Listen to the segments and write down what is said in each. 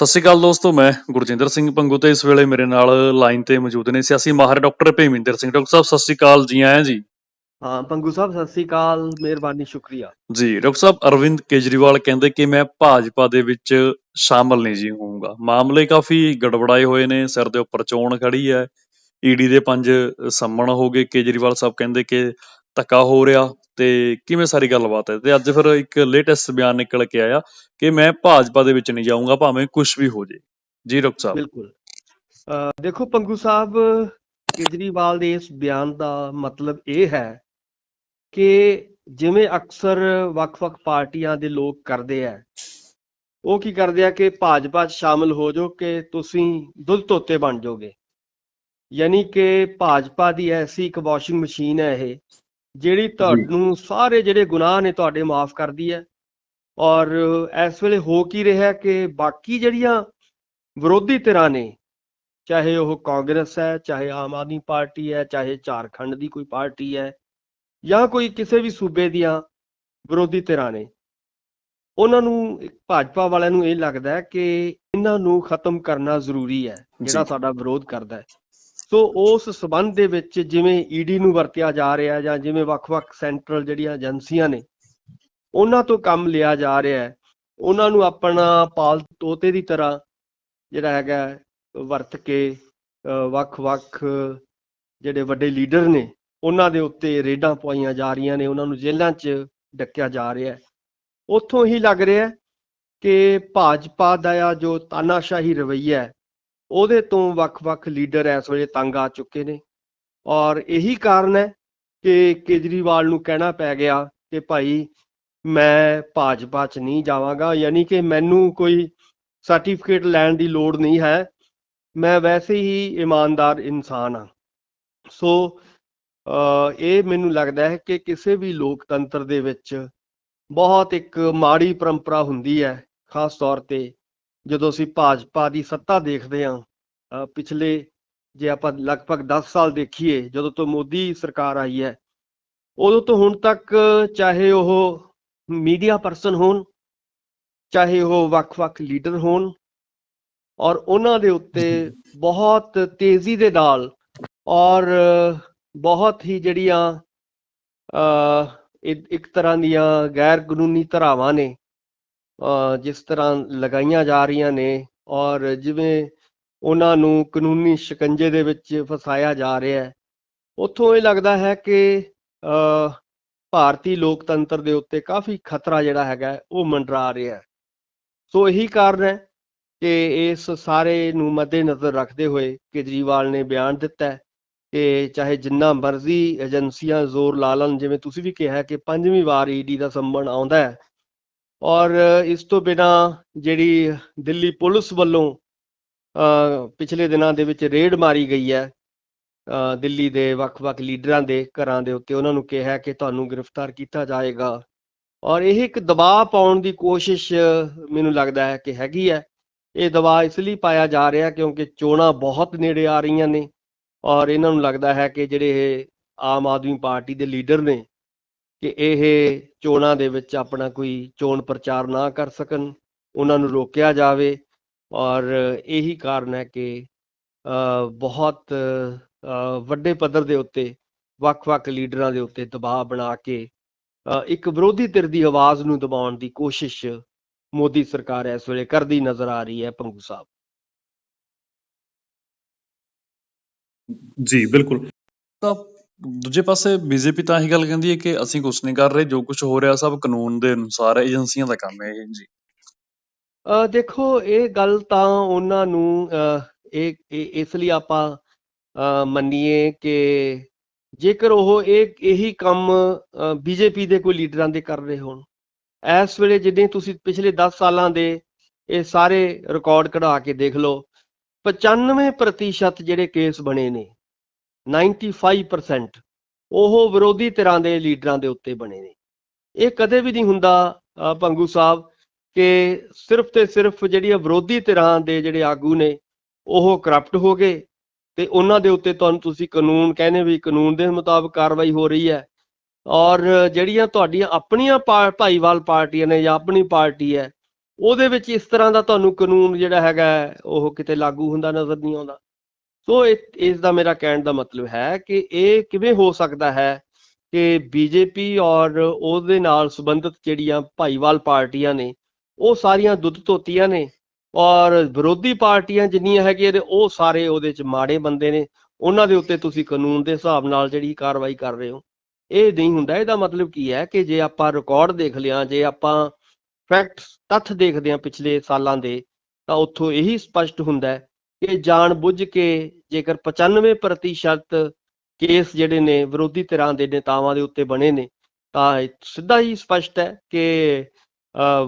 ਸਤਿ ਸ਼੍ਰੀ ਅਕਾਲ ਦੋਸਤੋ ਮੈਂ ਗੁਰਜਿੰਦਰ ਸਿੰਘ ਪੰਗੂ ਤੇ ਇਸ ਵੇਲੇ ਮੇਰੇ ਨਾਲ ਲਾਈਨ ਤੇ ਮੌਜੂਦ ਨੇ ਸਿਆਸੀ ਮਾਹਰ ਡਾਕਟਰ ਭੇਮਿੰਦਰ ਸਿੰਘ। ਡਾਕਟਰ ਸਾਹਿਬ ਸਤਿ ਸ਼੍ਰੀ ਅਕਾਲ ਜੀ ਆਇਆਂ ਜੀ। ਹਾਂ ਪੰਗੂ ਸਾਹਿਬ ਸਤਿ ਸ੍ਰੀ ਅਕਾਲ ਮਿਹਰਬਾਨੀ ਸ਼ੁਕਰੀਆ। ਜੀ ਡਾਕਟਰ ਸਾਹਿਬ ਅਰਵਿੰਦ ਕੇਜਰੀਵਾਲ ਕਹਿੰਦੇ ਕਿ ਮੈਂ ਭਾਜਪਾ ਦੇ ਵਿੱਚ ਸ਼ਾਮਲ ਨਹੀਂ ਜੀ ਹੋਊਂਗਾ। ਮਾਮਲੇ ਕਾਫੀ ਗੜਬੜਾਏ ਹੋਏ ਨੇ ਸਿਰ ਦੇ ਉੱਪਰ ਚੋਣ ਖੜੀ ਹੈ। ਈਡੀ ਦੇ ਪੰਜ ਸੰਮਣ ਹੋ ਗਏ। ਕੇਜਰੀਵਾਲ ਸਾਹਿਬ ਕਹਿੰਦੇ ਕਿ ਧੱਕਾ ਹੋ ਰਿਹਾ। ਤੇ ਕਿਵੇਂ ਸਾਰੀ ਗੱਲਬਾਤ ਹੈ? ਤੇ ਅੱਜ ਫਿਰ ਇੱਕ ਲੇਟੈਸਟ ਬਿਆਨ ਨਿਕਲ ਕੇ ਆਇਆ ਕਿ ਮੈਂ ਭਾਜਪਾ ਦੇ ਵਿੱਚ ਨਹੀਂ ਜਾਊਂਗਾ, ਭਾਵੇਂ ਕੁਝ ਵੀ ਹੋ ਜੇ। ਜੀ ਡਾਕਟਰ ਸਾਹਿਬ। ਬਿਲਕੁਲ। ਦੇਖੋ ਪੰਗੂ ਸਾਹਿਬ, ਕੇਜਰੀਵਾਲ ਦੇ ਇਸ ਬਿਆਨ ਦਾ ਮਤਲਬ ਇਹ ਹੈ ਕਿ ਜਿਵੇਂ ਅਕਸਰ ਵੱਖ-ਵੱਖ ਪਾਰਟੀਆਂ ਦੇ ਲੋਕ ਕਰਦੇ ਆ, ਉਹ ਕੀ ਕਰਦੇ ਆ ਕਿ ਭਾਜਪਾ 'ਚ ਸ਼ਾਮਲ ਹੋ ਜਾਓ ਕਿ ਤੁਸੀਂ ਦੁੱਧ ਧੋਤੇ ਬਣ ਜਾਓਗੇ। ਯਾਨੀ ਕਿ ਭਾਜਪਾ ਦੀ ਐਸੀ ਇੱਕ ਵਾਸ਼ਿੰਗ ਮਸ਼ੀਨ ਹੈ ਇਹ ਜਿਹੜੀ ਤੁਹਾਨੂੰ ਸਾਰੇ ਜਿਹੜੇ ਗੁਨਾਹ ਨੇ ਤੁਹਾਡੇ ਮਾਫ ਕਰਦੀ ਹੈ। ਔਰ ਇਸ ਵੇਲੇ ਹੋ ਕੀ ਰਿਹਾ ਕਿ ਬਾਕੀ ਜਿਹੜੀਆਂ ਵਿਰੋਧੀ ਧਿਰਾਂ ਨੇ ਚਾਹੇ ਉਹ ਕਾਂਗਰਸ ਹੈ ਚਾਹੇ ਆਮ ਆਦਮੀ ਪਾਰਟੀ ਹੈ ਚਾਹੇ ਝਾਰਖੰਡ ਦੀ ਕੋਈ ਪਾਰਟੀ ਹੈ ਜਾਂ ਕੋਈ ਕਿਸੇ ਵੀ ਸੂਬੇ ਦੀਆਂ ਵਿਰੋਧੀ ਧਿਰਾਂ ਨੇ ਉਹਨਾਂ ਨੂੰ ਭਾਜਪਾ ਵਾਲਿਆਂ ਨੂੰ ਇਹ ਲੱਗਦਾ ਹੈ ਕਿ ਇਹਨਾਂ ਨੂੰ ਖਤਮ ਕਰਨਾ ਜ਼ਰੂਰੀ ਹੈ ਜਿਹੜਾ। ਸਾਡਾ ਵਿਰੋਧ ਕਰਦਾ ਹੈ। ਸੋ ਉਸ ਸਬੰਧ ਦੇ ਵਿੱਚ ਜਿਵੇਂ ਈਡੀ ਨੂੰ ਵਰਤਿਆ ਜਾ ਰਿਹਾ ਜਾਂ ਜਿਵੇਂ ਵੱਖ-ਵੱਖ ਸੈਂਟਰਲ ਜਿਹੜੀਆਂ ਏਜੰਸੀਆਂ ਨੇ, ਉਹਨਾਂ ਤੋਂ ਕੰਮ ਲਿਆ ਜਾ ਰਿਹਾ ਹੈ। ਉਹਨਾਂ ਨੂੰ ਆਪਣਾ ਪਾਲ ਤੋਤੇ ਦੀ ਤਰ੍ਹਾਂ ਜਿਹੜਾ ਹੈਗਾ ਵਰਤ ਕੇ ਵੱਖ-ਵੱਖ ਜਿਹੜੇ ਵੱਡੇ ਲੀਡਰ ਨੇ, ਉਹਨਾਂ ਦੇ ਉੱਤੇ ਰੇਡਾਂ ਪਵਾਈਆਂ ਜਾ ਰਹੀਆਂ ਨੇ, ਉਹਨਾਂ ਨੂੰ ਜੇਲ੍ਹਾਂ 'ਚ ਡੱਕਿਆ ਜਾ ਰਿਹਾ ਹੈ। ਉੱਥੋਂ ਹੀ ਲੱਗ ਰਿਹਾ ਹੈ ਕਿ ਭਾਜਪਾ ਦਾ ਜੋ ਤਾਨਾਸ਼ਾਹੀ ਰਵੱਈਆ ਹੈ ਉਹਦੇ ਤੋਂ ਵੱਖ-ਵੱਖ ਲੀਡਰ ਇਸ ਵੇਲੇ ਤੰਗ ਆ ਚੁੱਕੇ ਨੇ। ਔਰ ਇਹੀ ਕਾਰਨ ਹੈ ਕਿ ਕੇਜਰੀਵਾਲ ਨੂੰ ਕਹਿਣਾ ਪੈ ਗਿਆ ਕਿ ਭਾਈ ਮੈਂ ਭਾਜਪਾ 'ਚ ਨਹੀਂ ਜਾਵਾਂਗਾ, ਯਾਨੀ ਕਿ ਮੈਨੂੰ ਕੋਈ ਸਰਟੀਫਿਕੇਟ ਲੈਣ ਦੀ ਲੋੜ ਨਹੀਂ ਹੈ। ਮੈਂ ਵੈਸੇ ਹੀ ਇਮਾਨਦਾਰ ਇਨਸਾਨ ਹਾਂ। ਸੋ ਇਹ ਮੈਨੂੰ ਲੱਗਦਾ ਹੈ ਕਿ ਕਿਸੇ ਵੀ ਲੋਕਤੰਤਰ ਦੇ ਵਿੱਚ ਬਹੁਤ ਇੱਕ ਮਾੜੀ ਪਰੰਪਰਾ ਹੁੰਦੀ ਹੈ, ਖਾਸ ਤੌਰ ਤੇ ਜਦੋਂ ਅਸੀਂ ਭਾਜਪਾ ਦੀ ਸੱਤਾ ਦੇਖਦੇ ਹਾਂ ਪਿਛਲੇ ਜੇ ਆਪਾਂ ਲਗਭਗ 10 ਸਾਲ ਦੇਖੀਏ, ਜਦੋਂ ਤੋਂ ਮੋਦੀ ਸਰਕਾਰ ਆਈ ਹੈ, ਉਦੋਂ ਤੋਂ ਹੁਣ ਤੱਕ ਚਾਹੇ ਉਹ ਮੀਡੀਆ ਪਰਸਨ ਹੋਣ, ਚਾਹੇ ਉਹ ਵੱਖ-ਵੱਖ ਲੀਡਰ ਹੋਣ, ਔਰ ਉਹਨਾਂ ਦੇ ਉੱਤੇ ਬਹੁਤ ਤੇਜ਼ੀ ਦੇ ਨਾਲ ਔਰ ਬਹੁਤ ਹੀ ਜਿਹੜੀਆਂ ਇੱਕ ਤਰ੍ਹਾਂ ਦੀਆਂ ਗੈਰ ਕਾਨੂੰਨੀ ਧਾਰਾਵਾਂ ਨੇ ਜਿਸ ਤਰ੍ਹਾਂ ਲਗਾਈਆਂ ਜਾ ਰਹੀਆਂ ਨੇ ਔਰ ਜਿਵੇਂ ਉਹਨਾਂ ਨੂੰ ਕਾਨੂੰਨੀ ਸ਼ਿਕੰਜੇ ਦੇ ਵਿੱਚ ਫਸਾਇਆ ਜਾ ਰਿਹਾ ਹੈ, ਉੱਥੋਂ ਇਹ ਲੱਗਦਾ ਹੈ ਕਿ ਭਾਰਤੀ ਲੋਕਤੰਤਰ ਦੇ ਉੱਤੇ ਕਾਫੀ ਖਤਰਾ ਜਿਹੜਾ ਹੈਗਾ ਉਹ ਮੰਡਰਾ ਰਿਹਾ ਹੈ। ਸੋ ਇਹੀ ਕਾਰਨ ਹੈ ਕਿ ਇਸ ਸਾਰੇ ਨੂੰ ਮੱਦੇਨਜ਼ਰ ਰੱਖਦੇ ਹੋਏ ਕੇਜਰੀਵਾਲ ਨੇ ਬਿਆਨ ਦਿੱਤਾ ਕਿ ਚਾਹੇ ਜਿੰਨਾ ਮਰਜ਼ੀ ਏਜੰਸੀਆਂ ਜ਼ੋਰ ਲਾ ਲੈਣ, ਜਿਵੇਂ ਤੁਸੀਂ ਵੀ ਕਿਹਾ ਕਿ ਪੰਜਵੀਂ ਵਾਰ ਈਡੀ ਦਾ ਸੰਮਣ ਆਉਂਦਾ ਹੈ ਔਰ ਇਸ ਤੋਂ ਬਿਨਾ ਜਿਹੜੀ ਦਿੱਲੀ ਪੁਲਿਸ ਵੱਲੋਂ ਪਿਛਲੇ ਦਿਨਾਂ ਦੇ ਵਿੱਚ ਰੇਡ ਮਾਰੀ ਗਈ ਹੈ ਦਿੱਲੀ ਦੇ ਵੱਖ-ਵੱਖ ਲੀਡਰਾਂ ਦੇ ਘਰਾਂ ਦੇ ਉੱਤੇ, ਉਹਨਾਂ ਨੂੰ ਕਿਹਾ ਕਿ ਤੁਹਾਨੂੰ ਗ੍ਰਿਫਤਾਰ ਕੀਤਾ ਜਾਏਗਾ। ਔਰ ਇਹ ਇੱਕ ਦਬਾਅ ਪਾਉਣ ਦੀ ਕੋਸ਼ਿਸ਼ ਮੈਨੂੰ ਲੱਗਦਾ ਹੈ ਕਿ ਹੈਗੀ ਹੈ। ਇਹ ਦਬਾਅ ਇਸ ਲਈ ਪਾਇਆ ਜਾ ਰਿਹਾ ਕਿਉਂਕਿ ਚੋਣਾਂ ਬਹੁਤ ਨੇੜੇ ਆ ਰਹੀਆਂ ਨੇ। ਔਰ ਇਹਨਾਂ ਨੂੰ ਲੱਗਦਾ ਹੈ ਕਿ ਜਿਹੜੇ ਇਹ ਆਮ ਆਦਮੀ ਪਾਰਟੀ ਦੇ ਲੀਡਰ ਨੇ ਕਿ ਇਹ ਚੋਣਾਂ ਦੇ ਵਿੱਚ ਆਪਣਾ ਕੋਈ ਚੋਣ ਪ੍ਰਚਾਰ ਨਾ ਕਰ ਸਕਣ ਉਹਨਾਂ ਨੂੰ ਰੋਕਿਆ ਜਾਵੇ ਔਰ ਇਹੀ ਕਾਰਨ ਹੈ ਕਿ ਬਹੁਤ ਵੱਡੇ ਪੱਧਰ ਦੇ ਉੱਤੇ ਵੱਖ-ਵੱਖ ਲੀਡਰਾਂ ਦੇ ਉੱਤੇ ਦਬਾਅ ਬਣਾ ਕੇ ਇੱਕ ਵਿਰੋਧੀ ਧਿਰ ਦੀ ਆਵਾਜ਼ ਨੂੰ ਦਬਾਉਣ ਦੀ ਕੋਸ਼ਿਸ਼ ਮੋਦੀ ਸਰਕਾਰ ਇਸ ਵੇਲੇ ਕਰਦੀ ਨਜ਼ਰ ਆ ਰਹੀ ਹੈ ਪੰਗੂ ਸਾਹਿਬ। ਜੀ ਬਿਲਕੁਲ। ਤਾਂ ਦੂਜੇ ਪਾਸੇ ਬੀਜੇਪੀ ਤਾਂ ਇਹੀ ਗੱਲ ਕਹਿੰਦੀ ਹੈ ਕਿ ਅਸੀਂ ਕੁਝ ਨਹੀਂ ਕਰ ਰਹੇ ਜੋ ਕੁਝ ਹੋ ਰਿਹਾ ਸਭ ਕਾਨੂੰਨ ਦੇ ਅਨੁਸਾਰ ਹੈ ਏਜੰਸੀਆਂ ਦਾ ਕੰਮ ਹੈ ਇਹ ਜੀ ਅ ਦੇਖੋ ਇਹ ਗੱਲ ਤਾਂ ਉਹਨਾਂ ਨੂੰ ਅ, ਇਹ ਇਹ- ਇਸ ਲਈ ਆਪਾਂ ਅ, ਮੰਨੀਏ ਕਿ ਜੇਕਰ ਉਹ ਇਹ ਇਹੀ ਕੰਮ ਬੀਜੇਪੀ ਦੇ ਕੋਈ ਲੀਡਰਾਂ ਦੇ ਕਰ ਰਹੇ ਹੋਣ। ਇਸ ਵੇਲੇ ਜਿੱਦਾਂ ਤੁਸੀਂ ਪਿਛਲੇ 10 ਸਾਲਾਂ ਦੇ ਇਹ ਸਾਰੇ ਰਿਕਾਰਡ ਕਢਾ ਕੇ ਦੇਖ ਲਓ 95% ਜਿਹੜੇ ਕੇਸ ਬਣੇ ਨੇ। 95% ਉਹ ਵਿਰੋਧੀ ਧਿਰਾਂ ਦੇ ਲੀਡਰਾਂ ਦੇ ਉੱਤੇ ਬਣੇ ਨੇ। ਇਹ ਕਦੇ ਵੀ ਨਹੀਂ ਹੁੰਦਾ ਅ, ਭੰਗੂ ਸਾਹਿਬ ਕਿ ਸਿਰਫ ਤੇ ਸਿਰਫ ਜਿਹੜੀਆਂ ਵਿਰੋਧੀ ਧਿਰਾਂ ਦੇ ਜਿਹੜੇ ਆਗੂ ਨੇ ਉਹ ਕਰਪਟ ਹੋ ਗਏ ਤੇ ਉਹਨਾਂ ਦੇ ਉੱਤੇ ਤੁਹਾਨੂੰ ਤੁਸੀਂ ਕਾਨੂੰਨ ਕਹਿੰਦੇ ਵੀ ਕਾਨੂੰਨ ਦੇ ਮੁਤਾਬਕ ਕਾਰਵਾਈ ਹੋ ਰਹੀ ਹੈ। ਔਰ ਜਿਹੜੀਆਂ ਤੁਹਾਡੀਆਂ ਆਪਣੀਆਂ ਪਾ- ਭਾਈਵਾਲ ਪਾਰਟੀਆਂ ਨੇ ਜਾਂ ਆਪਣੀ ਪਾਰਟੀ ਹੈ ਉਹਦੇ ਵਿੱਚ ਇਸ ਤਰ੍ਹਾਂ ਦਾ ਤੁਹਾਨੂੰ ਕਾਨੂੰਨ ਜਿਹੜਾ ਹੈਗਾ ਹੈ, ਉਹ ਕਿਤੇ ਲਾਗੂ ਹੁੰਦਾ ਨਜ਼ਰ ਨਹੀਂ ਆਉਂਦਾ। ਸੋ ਇਹ- ਇਸ ਦਾ ਮੇਰਾ ਕਹਿਣ ਦਾ ਮਤਲਬ ਹੈ ਕਿ ਇਹ ਕਿਵੇਂ ਹੋ ਸਕਦਾ ਹੈ ਕਿ ਬੀਜੇਪੀ ਔਰ ਉਹਦੇ ਨਾਲ ਸੰਬੰਧਿਤ ਜਿਹੜੀਆਂ ਭਾਈਵਾਲ ਪਾਰਟੀਆਂ ਨੇ, ਉਹ ਸਾਰੀਆਂ ਦੁੱਧ ਧੋਤੀਆਂ ਨੇ ਔਰ ਵਿਰੋਧੀ ਪਾਰਟੀਆਂ ਜਿੰਨੀਆਂ ਹੈਗੀਆਂ ਨੇ, ਉਹ ਸਾਰੇ ਉਹਦੇ ਚ ਮਾੜੇ ਬੰਦੇ ਨੇ, ਉਹਨਾਂ ਦੇ ਉੱਤੇ ਤੁਸੀਂ ਕਾਨੂੰਨ ਦੇ ਹਿਸਾਬ ਨਾਲ ਜਿਹੜੀ ਕਾਰਵਾਈ ਕਰ ਰਹੇ ਹੋ, ਇਹ ਨਹੀਂ ਹੁੰਦਾ। ਇਹਦਾ ਮਤਲਬ ਕੀ ਹੈ ਕਿ ਜੇ ਆਪਾਂ ਰਿਕਾਰਡ ਦੇਖ ਲਿਆ, ਜੇ ਆਪਾਂ ਫੈਕਟਸ ਤੱਥ ਦੇਖਦੇ ਹਾਂ ਪਿਛਲੇ ਸਾਲਾਂ ਦੇ, ਤਾਂ ਉੱਥੋਂ ਇਹੀ ਸਪਸ਼ਟ ਹੁੰਦਾ ਹੈ ਕਿ ਜਾਣ ਬੁੱਝ ਕੇ ਜੇਕਰ 95% ਕੇਸ ਜਿਹੜੇ ਨੇ ਵਿਰੋਧੀ ਧਿਰਾਂ ਦੇ ਨੇਤਾਵਾਂ ਦੇ ਉੱਤੇ ਬਣੇ ਨੇ ਤਾਂ ਸਿੱਧਾ ਹੀ ਸਪਸ਼ਟ ਹੈ ਕਿ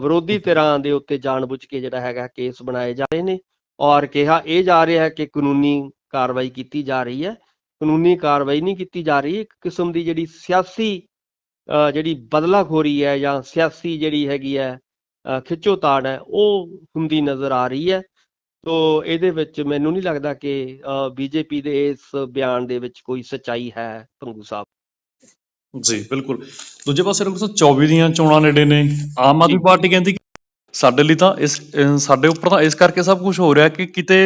ਵਿਰੋਧੀ ਧਿਰਾਂ ਦੇ ਉੱਤੇ ਜਾਣ ਬੁੱਝ ਕੇ ਜਿਹੜਾ ਹੈਗਾ ਕੇਸ ਬਣਾਏ ਜਾ ਰਹੇ ਨੇ ਔਰ ਕਿਹਾ ਇਹ ਜਾ ਰਿਹਾ ਹੈ ਕਿ ਕਾਨੂੰਨੀ ਕਾਰਵਾਈ ਕੀਤੀ ਜਾ ਰਹੀ ਹੈ। ਕਾਨੂੰਨੀ ਕਾਰਵਾਈ ਨਹੀਂ ਕੀਤੀ ਜਾ ਰਹੀ ਇੱਕ ਕਿਸਮ ਦੀ ਜਿਹੜੀ ਸਿਆਸੀ ਅ, ਜਿਹੜੀ ਬਦਲਾਖੋਰੀ ਹੈ ਜਾਂ ਸਿਆਸੀ ਜਿਹੜੀ ਹੈਗੀ ਹੈ ਖਿੱਚੋਤਾੜ ਹੈ ਉਹ ਹੁੰਦੀ ਨਜ਼ਰ ਆ ਰਹੀ ਹੈ। ਤੋ ਇਹਦੇ ਵਿੱਚ ਮੈਨੂੰ ਨਹੀਂ ਲੱਗਦਾ ਕਿ ਬੀਜੇਪੀ ਦੇ ਇਸ ਬਿਆਨ ਦੇ ਵਿੱਚ ਕੋਈ ਸੱਚਾਈ ਹੈ ਭੰਗੂ ਸਾਹਿਬ। ਜੀ ਬਿਲਕੁਲ। ਦੂਜੇ ਪਾਸੇ ਰੁਕ 24 ਦੀਆਂ ਚੋਣਾਂ ਨੇੜੇ ਨੇ। ਆਮ ਆਦਮੀ। ਪਾਰਟੀ ਕਹਿੰਦੀ ਸਾਡੇ ਲਈ ਤਾਂ ਇਸ ਸਾਡੇ ਉੱਪਰ ਤਾਂ ਇਸ ਕਰਕੇ ਸਭ ਕੁਝ ਹੋ ਰਿਹਾ ਕਿ ਕਿਤੇ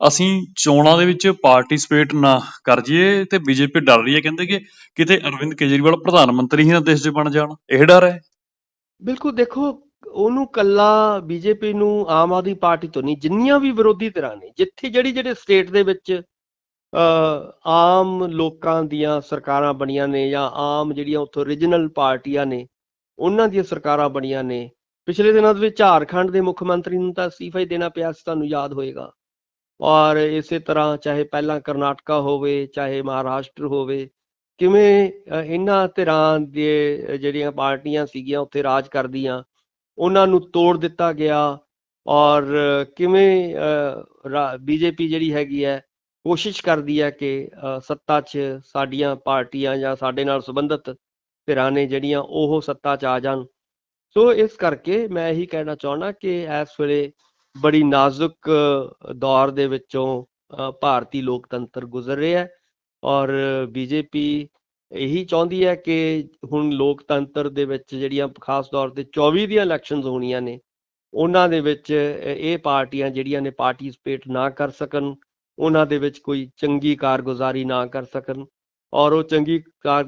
ਅਸੀਂ ਚੋਣਾਂ ਦੇ ਵਿੱਚ ਪਾਰਟਿਸਿਪੇਟ ਨਾ ਕਰ ਜਾਈਏ ਤੇ ਬੀਜੇਪੀ ਡਰ ਰਹੀ ਹੈ। ਕਹਿੰਦੇ ਕਿ ਕਿਤੇ ਅਰਵਿੰਦ ਕੇਜਰੀਵਾਲ ਪ੍ਰਧਾਨ ਮੰਤਰੀ ਹੀ ਨਾ ਦੇਸ਼ ਦੇ ਬਣ ਜਾਣ। ਇਹ ਡਰ ਹੈ? ਬਿਲਕੁਲ ਦੇਖੋ ਉਹਨੂੰ ਕੱਲਾ ਬੀਜੇਪੀ ਨੂੰ ਆਮ ਆਦਮੀ ਪਾਰਟੀ ਤੋਂ ਨਹੀਂ, ਜਿੰਨੀਆਂ ਵੀ ਵਿਰੋਧੀ ਧਿਰਾਂ ਨੇ, ਜਿੱਥੇ ਜਿਹੜੀ, ਜਿਹੜੇ ਸਟੇਟ ਦੇ ਵਿੱਚ ਆਮ ਲੋਕਾਂ ਦੀਆਂ ਸਰਕਾਰਾਂ ਬਣੀਆਂ ਨੇ ਜਾਂ ਆਮ ਜਿਹੜੀਆਂ ਉੱਥੋਂ ਰੀਜਨਲ ਪਾਰਟੀਆਂ ਨੇ, ਉਹਨਾਂ ਦੀਆਂ ਸਰਕਾਰਾਂ ਬਣੀਆਂ ਨੇ, ਪਿਛਲੇ ਦਿਨਾਂ ਦੇ ਵਿੱਚ ਝਾਰਖੰਡ ਦੇ ਮੁੱਖ ਮੰਤਰੀ ਨੂੰ ਤਾਂ ਅਸਤੀਫਾ ਹੀ ਦੇਣਾ ਪਿਆ ਸੀ, ਤੁਹਾਨੂੰ ਯਾਦ ਹੋਏਗਾ। ਔਰ ਇਸੇ ਤਰ੍ਹਾਂ ਚਾਹੇ ਪਹਿਲਾਂ ਕਰਨਾਟਕਾ ਹੋਵੇ, ਚਾਹੇ ਮਹਾਰਾਸ਼ਟਰ ਹੋਵੇ, ਕਿਵੇਂ ਇਹਨਾਂ ਧਿਰਾਂ ਦੇ ਜਿਹੜੀਆਂ ਪਾਰਟੀਆਂ ਸੀਗੀਆਂ, ਉੱਥੇ ਰਾਜ ਕਰਦੀਆਂ ਉਹਨਾਂ ਨੂੰ ਤੋੜ ਦਿੱਤਾ ਗਿਆ ਔਰ ਕਿਵੇਂ ਬੀਜੇਪੀ ਜਿਹੜੀ ਹੈਗੀ ਹੈ, ਕੋਸ਼ਿਸ਼ ਕਰਦੀ ਹੈ ਕਿ ਸੱਤਾ 'ਚ ਸਾਡੀਆਂ ਪਾਰਟੀਆਂ ਜਾਂ ਸਾਡੇ ਨਾਲ ਸੰਬੰਧਿਤ ਧਿਰਾਂ ਨੇ ਜਿਹੜੀਆਂ ਉਹ ਸੱਤਾ 'ਚ ਆ ਜਾਣ। ਸੋ ਇਸ ਕਰਕੇ ਮੈਂ ਇਹੀ ਕਹਿਣਾ ਚਾਹੁੰਦਾ ਕਿ ਇਸ ਵੇਲੇ ਬੜੀ ਨਾਜ਼ੁਕ ਦੌਰ ਦੇ ਵਿੱਚੋਂ ਭਾਰਤੀ ਲੋਕਤੰਤਰ ਗੁਜ਼ਰ ਰਿਹਾ ਹੈ ਔਰ ਬੀਜੇਪੀ ਇਹੀ ਚਾਹੁੰਦੀ ਹੈ ਕਿ ਹੁਣ ਲੋਕਤੰਤਰ ਦੇ ਵਿੱਚ ਜਿਹੜੀਆਂ ਖਾਸ ਤੌਰ ਤੇ 24 ਦੀਆਂ ਇਲੈਕਸ਼ਨਸ ਹੋਣੀਆਂ ਨੇ, ਉਹਨਾਂ ਦੇ ਵਿੱਚ ਇਹ ਪਾਰਟੀਆਂ ਜਿਹੜੀਆਂ ਨੇ ਪਾਰਟਿਸਿਪੇਟ ਨਾ ਕਰ ਸਕਣ, ਉਹਨਾਂ ਦੇ ਵਿੱਚ ਕੋਈ ਚੰਗੀ ਕਾਰਗੁਜ਼ਾਰੀ ਨਾ ਕਰ ਸਕਣ ਔਰ ਉਹ ਚੰਗੀ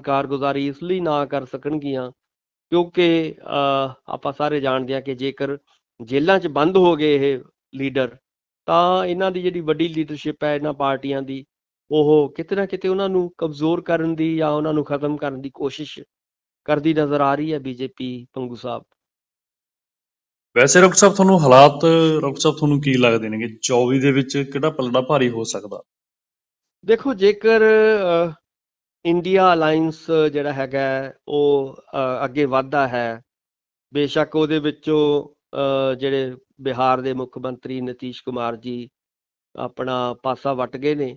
ਕਾਰਗੁਜ਼ਾਰੀ ਇਸ ਲਈ ਨਾ ਕਰ ਸਕਣਗੀਆਂ ਕਿਉਂਕਿ ਆਪਾਂ ਸਾਰੇ ਜਾਣਦੇ ਹਾਂ ਕਿ ਜੇਕਰ ਜੇਲ੍ਹਾਂ 'ਚ ਬੰਦ ਹੋ ਗਏ ਇਹ ਲੀਡਰ, ਤਾਂ ਇਹਨਾਂ ਦੀ ਜਿਹੜੀ ਵੱਡੀ ਲੀਡਰਸ਼ਿਪ ਹੈ ਇਹਨਾਂ ਪਾਰਟੀਆਂ ਦੀ ਉਹ ਕਿਤੇ ਨਾ ਕਿਤੇ ਉਹਨਾਂ ਨੂੰ ਕਮਜ਼ੋਰ ਕਰਨ ਦੀ ਜਾਂ ਉਹਨਾਂ ਨੂੰ ਖਤਮ ਕਰਨ ਦੀ ਕੋਸ਼ਿਸ਼ ਕਰਦੀ ਨਜ਼ਰ ਆ ਰਹੀ ਹੈ ਬੀਜੇਪੀ ਪੰਗੂ ਸਾਹਿਬ। ਵੈਸੇ ਰੁਕ ਸਾਹਿਬ ਤੁਹਾਨੂੰ ਹਾਲਾਤ ਰੁਕ ਸਾਹਿਬ ਤੁਹਾਨੂੰ ਕੀ ਲੱਗਦੇ ਨੇਗੇ? 24 ਦੇ ਵਿੱਚ ਕਿਹੜਾ ਪਲੜਾ ਭਾਰੀ ਹੋ ਸਕਦਾ? ਦੇਖੋ ਜੇਕਰ ਇੰਡੀਆ ਅਲਾਈਅੰਸ ਜਿਹੜਾ ਹੈਗਾ ਉਹ ਅੱਗੇ ਵਧਦਾ ਹੈ ਬੇਸ਼ੱਕ ਉਹਦੇ ਵਿੱਚੋਂ ਜਿਹੜੇ ਬਿਹਾਰ ਦੇ ਮੁੱਖ ਮੰਤਰੀ ਨਿਤੀਸ਼ ਕੁਮਾਰ ਜੀ ਆਪਣਾ ਪਾਸਾ ਵੱਟ ਗਏ ਨੇ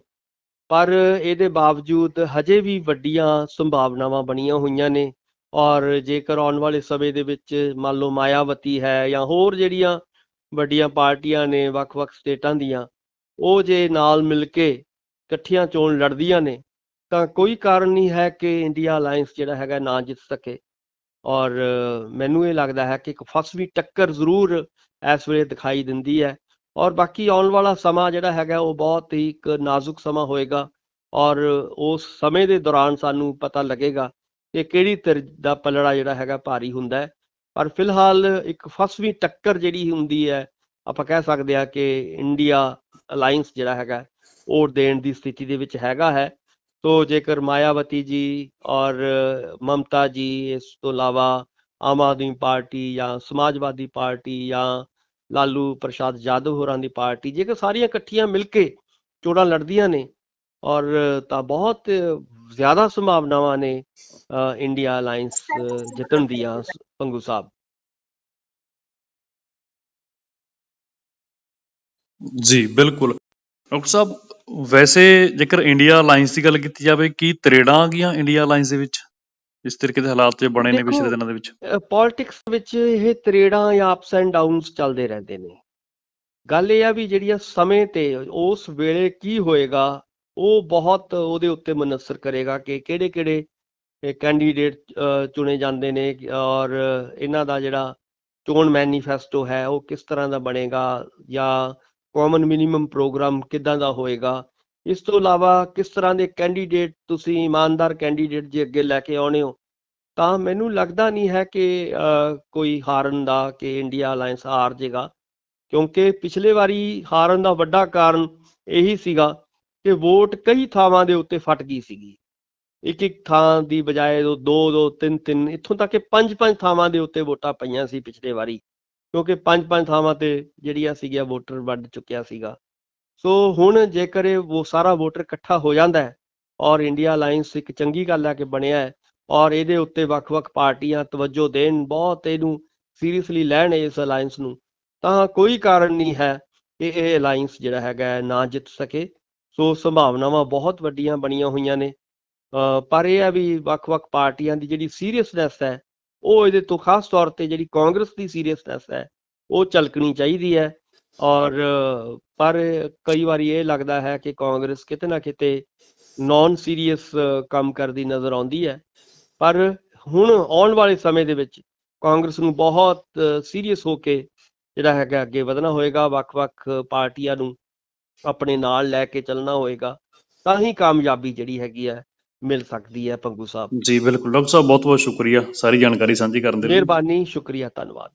ਪਰ ਇਹਦੇ ਬਾਵਜੂਦ ਹਜੇ ਵੀ ਵੱਡੀਆਂ ਸੰਭਾਵਨਾਵਾਂ ਬਣੀਆਂ ਹੋਈਆਂ ਨੇ ਔਰ ਜੇਕਰ ਆਉਣ ਵਾਲੇ ਸਮੇਂ ਦੇ ਵਿੱਚ ਮੰਨ ਲਓ ਮਾਇਆਵਤੀ ਹੈ ਜਾਂ ਹੋਰ ਜਿਹੜੀਆਂ ਵੱਡੀਆਂ ਪਾਰਟੀਆਂ ਨੇ ਵੱਖ-ਵੱਖ ਸਟੇਟਾਂ ਦੀਆਂ, ਉਹ ਜੇ ਨਾਲ ਮਿਲ ਕੇ ਇਕੱਠੀਆਂ ਚੋਣ ਲੜਦੀਆਂ ਨੇ, ਤਾਂ ਕੋਈ ਕਾਰਨ ਨਹੀਂ ਹੈ ਕਿ ਇੰਡੀਆ ਅਲਾਈਅੰਸ ਜਿਹੜਾ ਹੈਗਾ ਨਾ ਜਿੱਤ ਸਕੇ। ਔਰ ਮੈਨੂੰ ਇਹ ਲੱਗਦਾ ਹੈ ਕਿ ਇੱਕ ਫਸਵੀਂ ਟੱਕਰ ਜ਼ਰੂਰ ਇਸ ਵੇਲੇ ਦਿਖਾਈ ਦਿੰਦੀ ਹੈ। ਔਰ ਬਾਕੀ ਆਉਣ ਵਾਲਾ ਸਮਾਂ ਜਿਹੜਾ ਹੈਗਾ ਉਹ ਬਹੁਤ ਹੀ ਇੱਕ ਨਾਜ਼ੁਕ ਸਮਾਂ ਹੋਏਗਾ ਔਰ ਉਸ ਸਮੇਂ ਦੇ ਦੌਰਾਨ ਸਾਨੂੰ ਪਤਾ ਲੱਗੇਗਾ ਕਿ ਕਿਹੜੀ ਧਿਰ ਦਾ ਪਲੜਾ ਜਿਹੜਾ ਹੈਗਾ ਭਾਰੀ ਹੁੰਦਾ ਹੈ। ਪਰ ਫਿਲਹਾਲ ਇੱਕ ਫਸਵੀਂ ਟੱਕਰ ਜਿਹੜੀ ਹੁੰਦੀ ਹੈ, ਆਪਾਂ ਕਹਿ ਸਕਦੇ ਹਾਂ ਕਿ ਇੰਡੀਆ ਅਲਾਈਅੰਸ ਜਿਹੜਾ ਹੈਗਾ ਉਹ ਦੇਣ ਦੀ ਸਥਿਤੀ ਦੇ ਵਿੱਚ ਹੈਗਾ ਹੈ। ਸੋ ਜੇਕਰ ਮਾਇਆਵਤੀ ਜੀ ਔਰ ਮਮਤਾ ਜੀ ਇਸ ਤੋਂ ਇਲਾਵਾ ਆਮ ਆਦਮੀ ਪਾਰਟੀ ਜਾਂ ਸਮਾਜਵਾਦੀ ਪਾਰਟੀ ਜਾਂ ਲਾਲੂ ਪ੍ਰਸ਼ਾਦ ਯਾਦਵ ਹੋਰਾਂ ਦੀ ਪਾਰਟੀ, ਜੇਕਰ ਸਾਰੀਆਂ ਇਕੱਠੀਆਂ ਮਿਲ ਕੇ ਚੋਣਾਂ ਲੜਦੀਆਂ ਨੇ ਔਰ ਤਾਂ ਬਹੁਤ ਜ਼ਿਆਦਾ ਸੰਭਾਵਨਾਵਾਂ ਨੇ ਇੰਡੀਆ ਅਲਾਈਅੰਸ ਜਿੱਤਣ ਦੀਆਂ ਪੰਗੂ ਸਾਹਿਬ। ਜੀ, ਬਿਲਕੁਲ। ਡਾਕਟਰ ਸਾਹਿਬ, ਵੈਸੇ ਜੇਕਰ ਇੰਡੀਆ ਅਲਾਈਅੰਸ ਦੀ ਗੱਲ ਕੀਤੀ ਜਾਵੇ, ਕੀ ਤਰੇੜਾਂ ਆ ਗਈਆਂ ਇੰਡੀਆ ਅਲਾਈਅੰਸ ਦੇ ਵਿੱਚ? ਇਸ ਤਰੀਕੇ ਦੇ ਹਾਲਾਤ ਜੇ ਬਣੇ ਨੇ ਪਿਛਲੇ ਦਿਨਾਂ ਦੇ ਵਿੱਚ। ਪੋਲਿਟਿਕਸ ਵਿੱਚ ਇਹ ਤਰੇੜਾਂ ਜਾਂ ਅਪਸ ਐਂਡ ਡਾਊਨਸ ਚੱਲਦੇ ਰਹਿੰਦੇ ਨੇ। ਗੱਲ ਇਹ ਆ ਵੀ ਜਿਹੜੀਆਂ ਸਮੇਂ ਤੇ ਉਸ ਵੇਲੇ ਕੀ ਹੋਏਗਾ ਉਹ ਬਹੁਤ ਉਹਦੇ ਉੱਤੇ ਮਨਸਰ ਕਰੇਗਾ ਕਿ ਕਿਹੜੇ ਕਿਹੜੇ ਕੈਂਡੀਡੇਟ ਚੁਣੇ ਜਾਂਦੇ ਨੇ ਔਰ ਇਹਨਾਂ ਦਾ ਜਿਹੜਾ ਚੋਣ ਮੈਨੀਫੈਸਟੋ ਹੈ ਉਹ ਕਿਸ ਤਰ੍ਹਾਂ ਦਾ ਬਣੇਗਾ ਜਾਂ ਕਾਮਨ ਮਿਨੀਮਮ ਪ੍ਰੋਗਰਾਮ ਕਿੱਦਾਂ ਦਾ ਹੋਏਗਾ। ਇਸ ਤੋਂ ਇਲਾਵਾ ਕਿਸ ਤਰ੍ਹਾਂ ਦੇ ਕੈਂਡੀਡੇਟ ਤੁਸੀਂ ਇਮਾਨਦਾਰ ਕੈਂਡੀਡੇਟ ਜੇ ਅੱਗੇ ਲੈ ਕੇ ਆਉਣੇ ਹੋ, ਤਾਂ ਮੈਨੂੰ ਲੱਗਦਾ ਨਹੀਂ ਹੈ ਕਿ ਕੋਈ ਹਾਰਨ ਦਾ ਕਿ ਇੰਡੀਆ ਅਲਾਈਅੰਸ ਹਾਰ ਜੇਗਾ, ਕਿਉਂਕਿ ਪਿਛਲੇ ਵਾਰੀ ਹਾਰਨ ਦਾ ਵੱਡਾ ਕਾਰਨ ਇਹੀ ਸੀਗਾ ਕਿ ਵੋਟ ਕਈ ਥਾਵਾਂ ਦੇ ਉੱਤੇ ਫਟ ਗਈ ਸੀਗੀ। ਇੱਕ ਇੱਕ ਥਾਂ ਦੀ ਬਜਾਏ ਦੋ ਦੋ, ਤਿੰਨ ਤਿੰਨ, ਇੱਥੋਂ ਤੱਕ ਕਿ ਪੰਜ ਪੰਜ ਥਾਵਾਂ ਦੇ ਉੱਤੇ ਵੋਟਾਂ ਪਈਆਂ ਸੀ ਪਿਛਲੇ ਵਾਰੀ, ਕਿਉਂਕਿ ਪੰਜ ਪੰਜ ਥਾਵਾਂ ਤੇ ਜਿਹੜੀਆਂ ਸੀਗੀਆਂ ਵੋਟਰ ਵੱਢ ਚੁੱਕਿਆ ਸੀਗਾ। ਸੋ ਹੁਣ ਜੇਕਰ ਇਹ ਉਹ ਸਾਰਾ ਵੋਟਰ ਇਕੱਠਾ ਹੋ ਜਾਂਦਾ ਹੈ ਔਰ ਇੰਡੀਆ ਅਲਾਈਅੰਸ ਇੱਕ ਚੰਗੀ ਗੱਲ ਹੈ ਕਿ ਬਣਿਆ ਹੈ ਔਰ ਇਹਦੇ ਉੱਤੇ ਵੱਖ-ਵੱਖ ਪਾਰਟੀਆਂ ਤਵੱਜੋ ਦੇਣ, ਬਹੁਤ ਇਹਨੂੰ ਸੀਰੀਅਸਲੀ ਲੈਣ ਇਸ ਅਲਾਈਅੰਸ ਨੂੰ, ਤਾਂ ਕੋਈ ਕਾਰਨ ਨਹੀਂ ਹੈ ਕਿ ਇਹ ਅਲਾਈਅੰਸ ਜਿਹੜਾ ਹੈਗਾ ਨਾ ਜਿੱਤ ਸਕੇ। ਸੋ ਸੰਭਾਵਨਾਵਾਂ ਬਹੁਤ ਵੱਡੀਆਂ ਬਣੀਆਂ ਹੋਈਆਂ ਨੇ। ਪਰ ਇਹ ਹੈ ਵੀ ਵੱਖ-ਵੱਖ ਪਾਰਟੀਆਂ ਦੀ ਜਿਹੜੀ ਸੀਰੀਅਸਨੈਸ ਹੈ, ਉਹ ਇਹਦੇ ਤੋਂ ਖਾਸ ਤੌਰ ਤੇ ਜਿਹੜੀ ਕਾਂਗਰਸ ਦੀ ਸੀਰੀਅਸਨੈਸ ਹੈ, ਉਹ ਝਲਕਣੀ ਚਾਹੀਦੀ ਹੈ। ਔਰ ਪਰ ਕਈ ਵਾਰੀ ਇਹ ਲੱਗਦਾ ਹੈ ਕਿ ਕਾਂਗਰਸ ਕਿਤੇ ਨਾ ਕਿਤੇ ਨਾਨ ਸੀਰੀਅਸ ਕੰਮ ਕਰਦੀ ਨਜ਼ਰ ਆਉਂਦੀ ਹੈ। ਪਰ ਹੁਣ ਆਉਣ ਵਾਲੇ ਸਮੇਂ ਦੇ ਵਿੱਚ ਕਾਂਗਰਸ ਨੂੰ ਬਹੁਤ ਸੀਰੀਅਸ ਹੋ ਕੇ ਜਿਹੜਾ ਹੈਗਾ ਅੱਗੇ ਵਧਣਾ ਹੋਏਗਾ ਵੱਖ-ਵੱਖ ਪਾਰਟੀਆਂ ਨੂੰ ਆਪਣੇ ਨਾਲ ਲੈ ਕੇ ਚੱਲਣਾ ਹੋਏਗਾ ਤਾਂ ਹੀ ਕਾਮਯਾਬੀ ਜਿਹੜੀ ਹੈਗੀ ਹੈ ਮਿਲ ਸਕਦੀ ਹੈ ਪੰਗੂ ਸਾਹਿਬ। ਜੀ ਬਿਲਕੁਲ। ਡਾਕਟਰ ਸਾਹਿਬ ਬਹੁਤ ਬਹੁਤ ਸ਼ੁਕਰੀਆ। ਸਾਰੀ ਜਾਣਕਾਰੀ ਸਾਂਝੀ ਕਰਨ ਦੇ ਲਈ। ਮਿਹਰਬਾਨੀ ਸ਼ੁਕਰੀਆ ਧੰਨਵਾਦ।